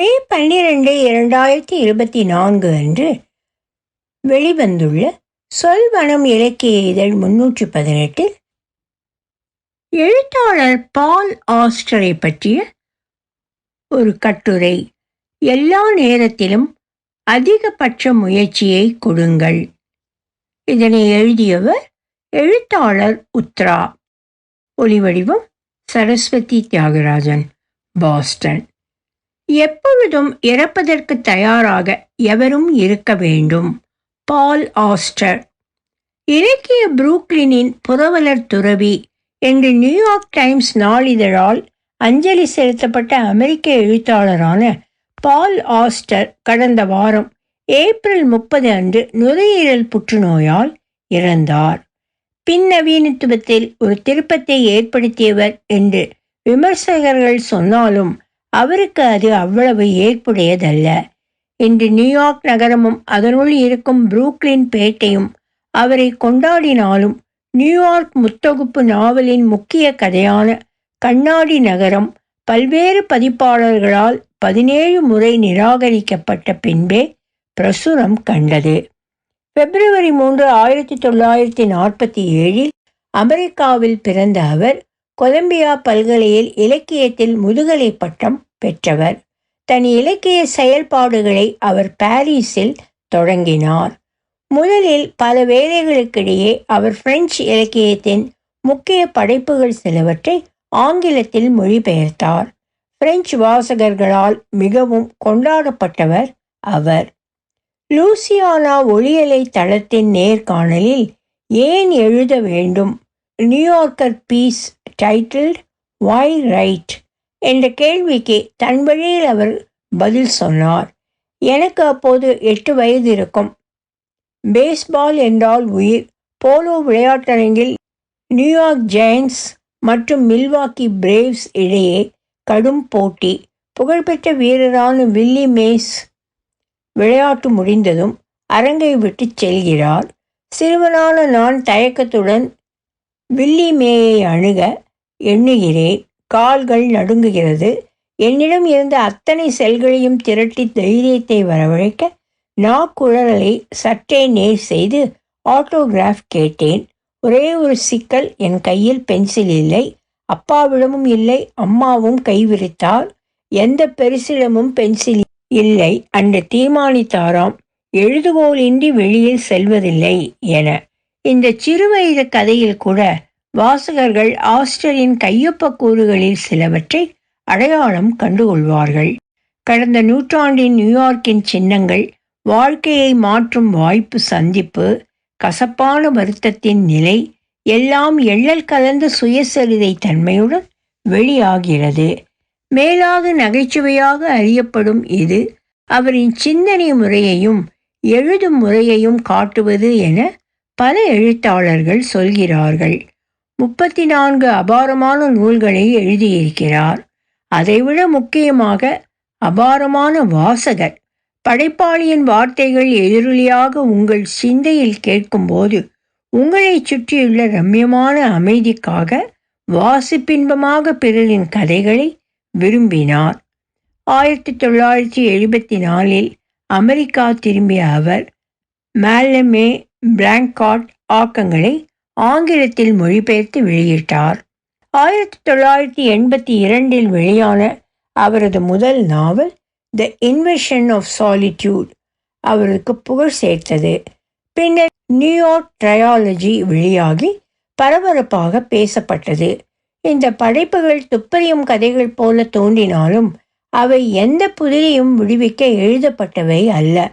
மே பன்னிரெண்டு இரண்டாயிரத்தி இருபத்தி நான்கு அன்று வெளிவந்துள்ள சொல்வனம் இலக்கிய இதழ் முன்னூற்றி பதினெட்டில் எழுத்தாளர் பால் ஆஸ்டரை பற்றிய ஒரு கட்டுரை எல்லா நேரத்திலும் அதிகபட்ச முயற்சியை கொடுங்கள். இதனை எழுதியவர் எழுத்தாளர் உத்ரா. ஒளிவடிவம் சரஸ்வதி தியாகராஜன் பாஸ்டன். எப்பொழுதும் இறப்பதற்கு தயாராக எவரும் இருக்க வேண்டும். Paul Auster. இலக்கிய புரூக்ளினின் புரவலர் துறவி என்று நியூயார்க் டைம்ஸ் நாளிதழால் அஞ்சலி செலுத்தப்பட்ட அமெரிக்க எழுத்தாளரான பால் ஆஸ்டர் கடந்த வாரம் ஏப்ரல் முப்பது அன்று நுரையீரல் புற்றுநோயால் இறந்தார். பின்னவீனத்துவத்தில் ஒரு திருப்பத்தை ஏற்படுத்தியவர் என்று விமர்சகர்கள் சொன்னாலும் அவருக்கு அது அவ்வளவு ஏற்புடையதல்ல. இன்று நியூயார்க் நகரமும் அதனுள் இருக்கும் புரூக்லின் பேட்டையும் அவரை கொண்டாடினாலும் நியூயார்க் முத்தொகுப்பு நாவலின் முக்கிய கதையான கண்ணாடி நகரம் பல்வேறு பதிப்பாளர்களால் பதினேழு முறை நிராகரிக்கப்பட்ட பின்பே பிரசுரம் கண்டது. பிப்ரவரி மூன்று ஆயிரத்தி தொள்ளாயிரத்தி நாற்பத்தி ஏழில் அமெரிக்காவில் பிறந்த அவர் கொலம்பியா பல்கலையில் இலக்கியத்தில் முதுகலை பட்டம் பெற்றவர். தன் இலக்கிய செயல்பாடுகளை அவர் பாரிஸில் தொடங்கினார். முதலில் பல வேலைகளுக்கிடையே அவர் பிரெஞ்சு இலக்கியத்தின் முக்கிய படைப்புகள் சிலவற்றை ஆங்கிலத்தில் மொழிபெயர்த்தார். பிரெஞ்சு வாசகர்களால் மிகவும் கொண்டாடப்பட்டவர் அவர். லூசியானா ஒளியலை தளத்தின் நேர்காணலில் ஏன் எழுத வேண்டும்? New Yorker piece titled why write என்ற கேள்விக்கு தன் வழியில் அவர் பதில் சொன்னார். எனக்கு அப்போது எட்டு வயது இருக்கும். பேஸ்பால் என்றால் உயிர். போலோ விளையாட்டரங்கில் நியூயார்க் ஜெயின்ஸ் மற்றும் மில்வாக்கி பிரேவ்ஸ் இடையே கடும் போட்டி. புகழ்பெற்ற வீரரான வில்லி மேஸ் விளையாட்டு முடிந்ததும் அரங்கை விட்டு செல்கிறார். சிறுவனான நான் தயக்கத்துடன் வில்லி மேயை அணுக எண்ணுகிறேன் கால்கள் நடுங்குகிறது. என்னிடம் இருந்த அத்தனை செல்களையும் திரட்டி தைரியத்தை வரவழைக்க நாக்குழலை சற்றே நேர் செய்து ஆட்டோகிராஃப் கேட்டேன். ஒரே ஒரு சிக்கல் என் கையில் பென்சில் இல்லை. அப்பாவிடமும் இல்லை அம்மாவும் கைவிரித்தார் எந்த பெருசிடமும் பென்சில் இல்லை. அன்று தீர்மானித்தாராம் எழுதுகோலின்றி வெளியில் செல்வதில்லை என. இந்த சிறுவயது கதையில் கூட வாசகர்கள் ஆஸ்டரின் கையொப்ப கூறுகளில் சிலவற்றை அடையாளம் கண்டுகொள்வார்கள். கடந்த நூற்றாண்டின் நியூயார்க்கின் சின்னங்கள் வாழ்க்கையை மாற்றும் வாய்ப்பு சந்திப்பு கசப்பான வருத்தத்தின் நிலை எல்லாம் எள்ளல் கலந்த சுயசரிதை தன்மையுடன் வெளியாகிறது. மேலாக நகைச்சுவையாக அறியப்படும் இது அவரின் சிந்தனை முறையையும் எழுதும் முறையையும் காட்டுவது என பல எழுத்தாளர்கள் சொல்கிறார்கள். முப்பத்தி நான்கு அபாரமான நூல்களை எழுதியிருக்கிறார். அதைவிட முக்கியமாக அபாரமான வாசகர். படைப்பாளியின் வார்த்தைகள் எதிரொலியாக உங்கள் சிந்தையில் கேட்கும்போது உங்களை சுற்றியுள்ள ரம்யமான அமைதிக்காக வாசிப்பின்பமாக பிறரின் கதைகளை விரும்பினார். ஆயிரத்தி தொள்ளாயிரத்தி எழுபத்தி நாலில் அமெரிக்கா திரும்பிய அவர் மேலமே பிளாங்காட் ஆக்கங்களை ஆங்கிலத்தில் மொழிபெயர்த்து வெளியிட்டார். ஆயிரத்தி தொள்ளாயிரத்தி எண்பத்தி இரண்டில் வெளியான அவரது முதல் நாவல் த இன்வெஷன் ஆஃப் சாலிட்யூட் அவருக்கு புகழ் சேர்த்தது. பின்னர் நியூயார்க் ட்ரையாலஜி வெளியாகி பரபரப்பாக பேசப்பட்டது. இந்த படைப்புகள் துப்பறியும் கதைகள் போல தோன்றினாலும் அவை எந்த புதிரையும் விடுவிக்க எழுதப்பட்டவை அல்ல.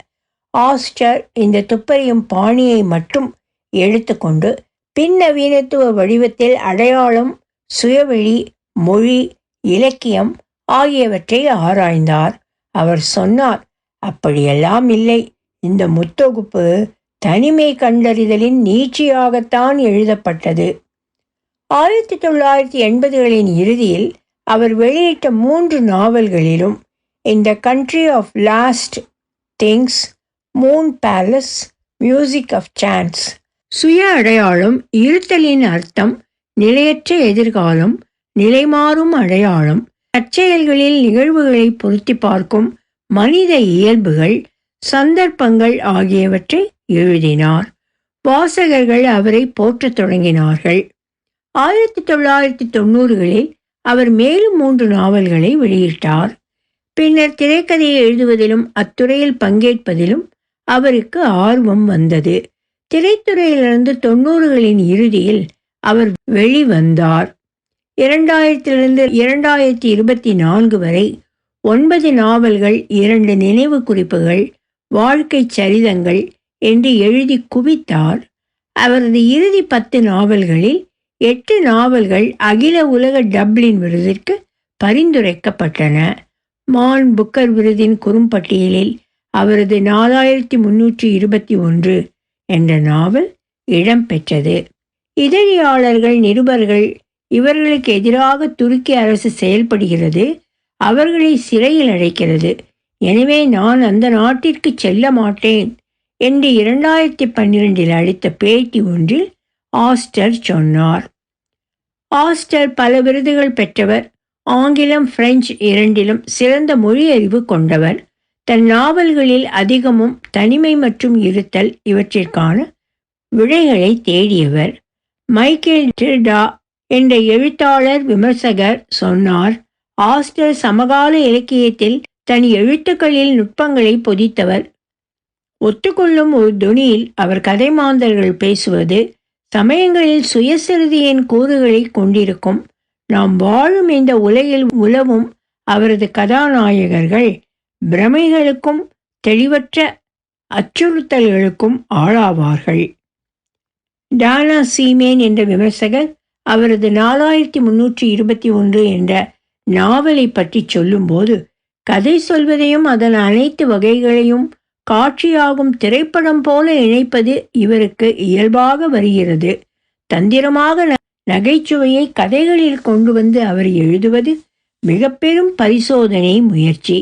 ஆஸ்டர் இந்த துப்பறியும் பாணியை மட்டும் எடுத்துக்கொண்டு பின்னவீனத்துவ வடிவத்தில் அடையாளம் சுயவெளி மொழி இலக்கியம் ஆகியவற்றை ஆராய்ந்தார். அவர் சொன்னார் அப்படியெல்லாம் இல்லை. இந்த முத்தொகுப்பு தனிமை கண்டறிதலின் நீட்சியாகத்தான் எழுதப்பட்டது. ஆயிரத்தி தொள்ளாயிரத்தி எண்பதுகளின் இறுதியில் அவர் வெளியிட்ட மூன்று நாவல்களிலும் இந்த country of last things moon palace music of chance சுய அடையாளம் இருத்தலின் அர்த்தம் நிலையற்ற எதிர்காலம் நிலைமாறும் அடையாளம் தற்செயல்களில் நிகழ்வுகளை பொருத்தி பார்க்கும் மனித இயல்புகள் சந்தர்ப்பங்கள் ஆகியவற்றை எழுதினார். வாசகர்கள் அவரை போற்றத் தொடங்கினார்கள். ஆயிரத்தி தொள்ளாயிரத்தி தொண்ணூறுகளில் அவர் மேலும் மூன்று நாவல்களை வெளியிட்டார். பின்னர் திரைக்கதையை எழுதுவதிலும் அத்துறையில் பங்கேற்பதிலும் அவருக்கு ஆர்வம் வந்தது. திரைத்துறையிலிருந்து தொண்ணூறுகளின் இறுதியில் அவர் வெளிவந்தார். இரண்டாயிரத்திலிருந்து இரண்டாயிரத்தி இருபத்தி நான்கு வரை ஒன்பது நாவல்கள் இரண்டு நினைவு குறிப்புகள் வாழ்க்கை சரிதங்கள் என்று எழுதி குவித்தார். அவரது இறுதி பத்து நாவல்களில் எட்டு நாவல்கள் அகில உலக டப்ளின் விருதிற்கு பரிந்துரைக்கப்பட்டன. மான் புக்கர் விருதின் குறும்பட்டியலில் அவரது நாலாயிரத்தி முன்னூற்றி இருபத்தி ஒன்று என்ற நாவல் இடம்பெற்றது. இதழியாளர்கள் நிருபர்கள் இவர்களுக்கு எதிராக துருக்கி அரசு செயல்படுகிறது அவர்களை சிறையில் அடைக்கிறது. எனவே நான் அந்த நாட்டிற்கு செல்ல மாட்டேன் என்று இரண்டாயிரத்தி பன்னிரெண்டில் அளித்த பேட்டி ஒன்றில் ஆஸ்டர் சொன்னார். ஆஸ்டர் பல விருதுகள் பெற்றவர் ஆங்கிலம் பிரெஞ்சு இரண்டிலும் சிறந்த மொழி அறிவு கொண்டவர். தன் நாவல்களில் அதிகமும் தனிமை மற்றும் இருத்தல் இவற்றிற்கான விடைகளை தேடியவர். மைக்கேல் டிர்டா என்ற எழுத்தாளர் விமர்சகர் சொன்னார் ஆஸ்டர் சமகால இலக்கியத்தில் தன் எழுத்துக்களில் நுட்பங்களை பொதித்தவர். ஒத்துக்கொள்ளும் ஒரு துணியில் அவர் கதை மாந்தர்கள் பேசுவது சமயங்களில் சுயசிறுதியின் கூறுகளை கொண்டிருக்கும். நாம் வாழும் இந்த உலகில் உலவும் அவரது கதாநாயகர்கள். பிரமைகளுக்கும் தெளிவற்ற அச்சுறுத்தல்களுக்கும் ஆளாவார்கள். டானா சீமேன் என்ற விமர்சகர் அவரது நாலாயிரத்தி முன்னூற்றி இருபத்தி ஒன்று என்ற நாவலை பற்றி சொல்லும்போது கதை சொல்வதையும் அதன் அனைத்து வகைகளையும் காட்சியாகும் திரைப்படம் போல இணைப்பது இவருக்கு இயல்பாக வருகிறது. தந்திரமாக நகைச்சுவையை கதைகளில் கொண்டு வந்து அவர் எழுதுவது மிக பெரும் பரிசோதனை முயற்சி.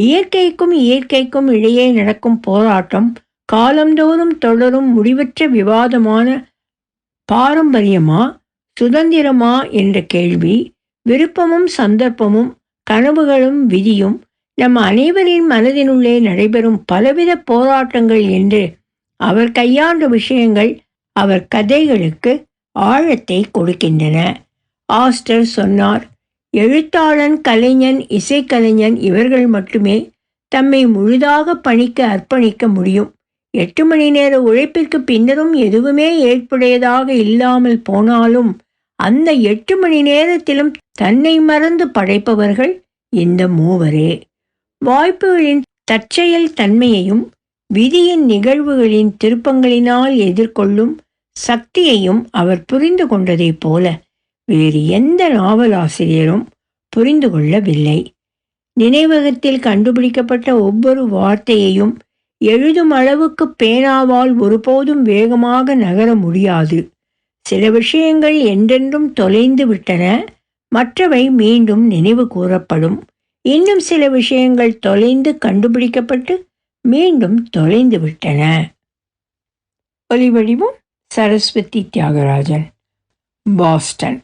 இயற்கைக்கும் இயற்கைக்கும் இடையே நடக்கும் போராட்டம் காலந்தோறும் தொடரும் முடிவற்ற விவாதமான பாரம்பரியமா சுதந்திரமா என்ற கேள்வி விருப்பமும் சந்தர்ப்பமும் கனவுகளும் விதியும் நம் அனைவரின் மனதினுள்ளே நடைபெறும் பலவித போராட்டங்கள் என்று அவர் கையாண்ட விஷயங்கள் அவர் கதைகளுக்கு ஆழத்தை கொடுக்கின்றன. ஆஸ்டர் சொன்னார் எழுத்தாளன் கலைஞன் இசைக்கலைஞன் இவர்கள் மட்டுமே தம்மை முழுதாக பணிக்க அர்ப்பணிக்க முடியும். எட்டு மணி நேர உழைப்பிற்கு பின்னரும் எதுவுமே ஏற்புடையதாக இல்லாமல் போனாலும் அந்த எட்டு மணி நேரத்திலும் தன்னை மறந்து படைப்பவர்கள் இந்த மூவரே. வாய்ப்புகளின் தற்செயல் தன்மையையும் விதியின் நிகழ்வுகளின் திருப்பங்களினால் எதிர்கொள்ளும் சக்தியையும் அவர் புரிந்து கொண்டதைப் போல வேறு எந்த நாவலாசிரியரும் புரிந்து கொள்ளவில்லை. நினைவகத்தில் கண்டுபிடிக்கப்பட்ட ஒவ்வொரு வார்த்தையையும் எழுதும் அளவுக்கு பேனாவால் ஒருபோதும் வேகமாக நகர முடியாது. சில விஷயங்கள் என்றென்றும் தொலைந்து விட்டன மற்றவை மீண்டும் நினைவு கூறப்படும். இன்னும் சில விஷயங்கள் தொலைந்து கண்டுபிடிக்கப்பட்டு மீண்டும் தொலைந்து விட்டன. ஒலிவடிவும் சரஸ்வதி தியாகராஜன் பாஸ்டன்.